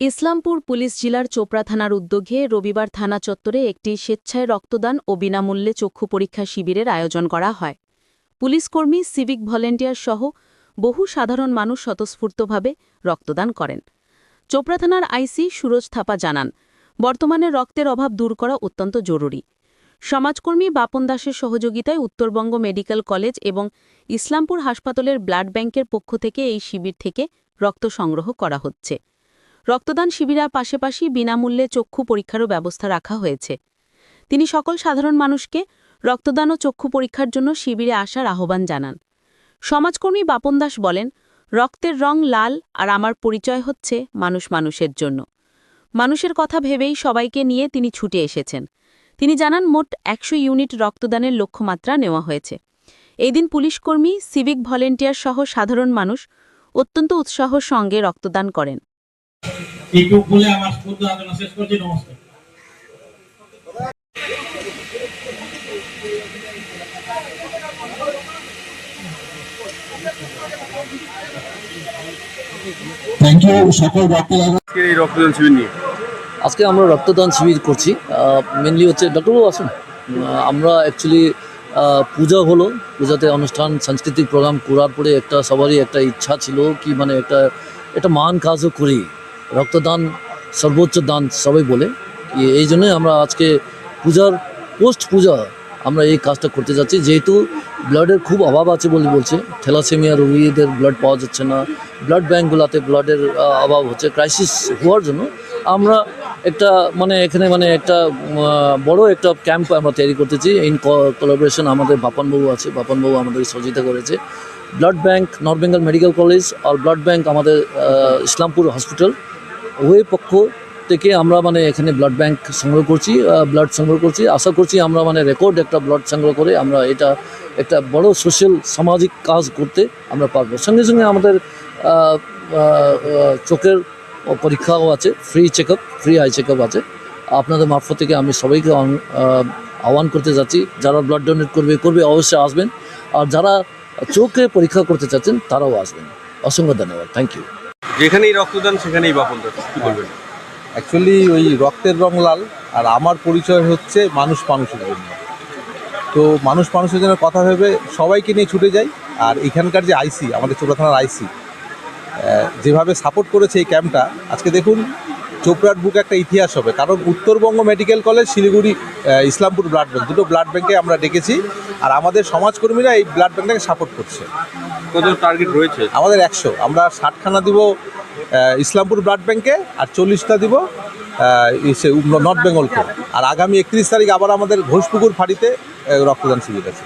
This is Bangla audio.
ইসলামপুর পুলিশ জেলার চোপড়া থানার উদ্যোগে রবিবার থানা চত্বরে একটি স্বেচ্ছায় রক্তদান ও বিনামূল্যে চক্ষু পরীক্ষা শিবিরের আয়োজন করা হয়। পুলিশকর্মী সিভিক ভলেন্টিয়ার সহ বহু সাধারণ মানুষ স্বতঃস্ফূর্তভাবে রক্তদান করেন। চোপড়া থানার আইসি সুরজ থাপা জানান, বর্তমানে রক্তের অভাব দূর করা অত্যন্ত জরুরি। সমাজকর্মী বাপন দাসের সহযোগিতায় উত্তরবঙ্গ মেডিকেল কলেজ এবং ইসলামপুর হাসপাতালের ব্লাড ব্যাংকের পক্ষ থেকে এই শিবির থেকে রক্ত সংগ্রহ করা হচ্ছে। রক্তদান শিবিরের পাশাপাশি বিনামূল্যে চক্ষু পরীক্ষারও ব্যবস্থা রাখা হয়েছে। তিনি সকল সাধারণ মানুষকে রক্তদান ও চক্ষু পরীক্ষার জন্য শিবিরে আসার আহ্বান জানান। সমাজকর্মী বাপন দাস বলেন, রক্তের রং লাল আর আমার পরিচয় হচ্ছে মানুষ মানুষের জন্য। মানুষের কথা ভেবেই সবাইকে নিয়ে তিনি ছুটে এসেছেন। তিনি জানান, মোট একশো ইউনিট রক্তদানের লক্ষ্যমাত্রা নেওয়া হয়েছে। এই দিন পুলিশকর্মী, সিভিক ভলেন্টিয়ার সহ সাধারণ মানুষ অত্যন্ত উৎসাহ সঙ্গে রক্তদান করেন। এইটুক বলে আমার স্কুল আলোচনা শেষ করছি নমস্কার। থ্যাংক ইউ সকল ডক্টর এই রক্তদান শিবির নিয়ে। আজকে আমরা রক্তদান শিবির করছি মেনলি হচ্ছে ডক্টরবাবু আসুন। আমরা অ্যাকচুয়ালি পূজা হলো পূজাতে অনুষ্ঠান সাংস্কৃতিক প্রোগ্রাম করার পরে একটা সবারই একটা ইচ্ছা ছিল কি মানে একটা একটা মান কাজও করি। রক্তদান, সর্বোচ্চ দান সবাই বলে। এই জন্যই আমরা আজকে পূজার পোস্ট পূজা আমরা এই কাজটা করতে যাচ্ছি। যেহেতু ব্লাডের খুব অভাব আছে বলে বলছে। থ্যালাসেমিয়া রোগীদের ব্লাড পাওয়া যাচ্ছে না। ব্লাড ব্যাঙ্কগুলোতে ব্লাডের অভাব হচ্ছে। ক্রাইসিস হওয়ার জন্য আমরা একটা মানে এখানে মানে একটা বড় একটা ক্যাম্প আমরা তৈরি করতেছি। ইন কোলাবোরেশন আমাদের বাপনবাবু আছে। বাপনবাবু আমাদের সহযোগিতা করেছে। Blood bank North Bengal medical college আর ব্লাড ব্যাঙ্ক আমাদের ইসলামপুর হসপিটাল ওই পক্ষ থেকে আমরা মানে এখানে ব্লাড ব্যাংক সংগ্রহ করছি ব্লাড সংগ্রহ করছি। আশা করছি আমরা মানে রেকর্ড একটা ব্লাড সংগ্রহ করে আমরা এটা একটা বড় সোশ্যাল সামাজিক কাজ করতে আমরা পারব। সঙ্গে সঙ্গে আমাদের চোখের পরীক্ষাও আছে free check free eye check আছে। আপনাদের মারফত থেকে আমি সবাইকে আহ্বান করতে যাচ্ছি, যারা ব্লাড ডোনেট করবে করবে অবশ্যই আসবেন। আর যারা চোখে পরীক্ষা করতে চাচ্ছেন, তারাও আসবেন। অসংখ্য ধন্যবাদ। থ্যাংক ইউ যেখানেই রক্তদান, সেখানেই বাপন দাস কি বলবেন? অ্যাকচুয়ালি ওই রক্তের রং লাল, আর আমার পরিচয় হচ্ছে মানুষ মানুষের জন্য। তো মানুষ মানুষের জন্য কথা ভেবে সবাইকে নিয়ে ছুটে যাই, আর এখানকার যে আইসি, আমাদের চোপড়া থানার আইসি যেভাবে সাপোর্ট করেছে এই ক্যাম্পটা আজকে দেখুন চোপড়ার বুক একটা ইতিহাস হবে। কারণ Uttarbanga medical college Siliguri Islampur blood bank দুটো ব্লাড ব্যাঙ্কে আমরা ডেকেছি। আর আমাদের সমাজকর্মীরা এই ব্লাড ব্যাংকটাকে সাপোর্ট করছে। কত টার্গেট রয়েছে? আমাদের একশো। আমরা ষাটখানা দিব ইসলামপুর ব্লাড ব্যাঙ্কে আর চল্লিশটা দিব নর্থ বেঙ্গলকে। আর আগামী একত্রিশ তারিখ আবার আমাদের ঘোষপুকুর ফাঁড়িতে রক্তদান শিবির আছে।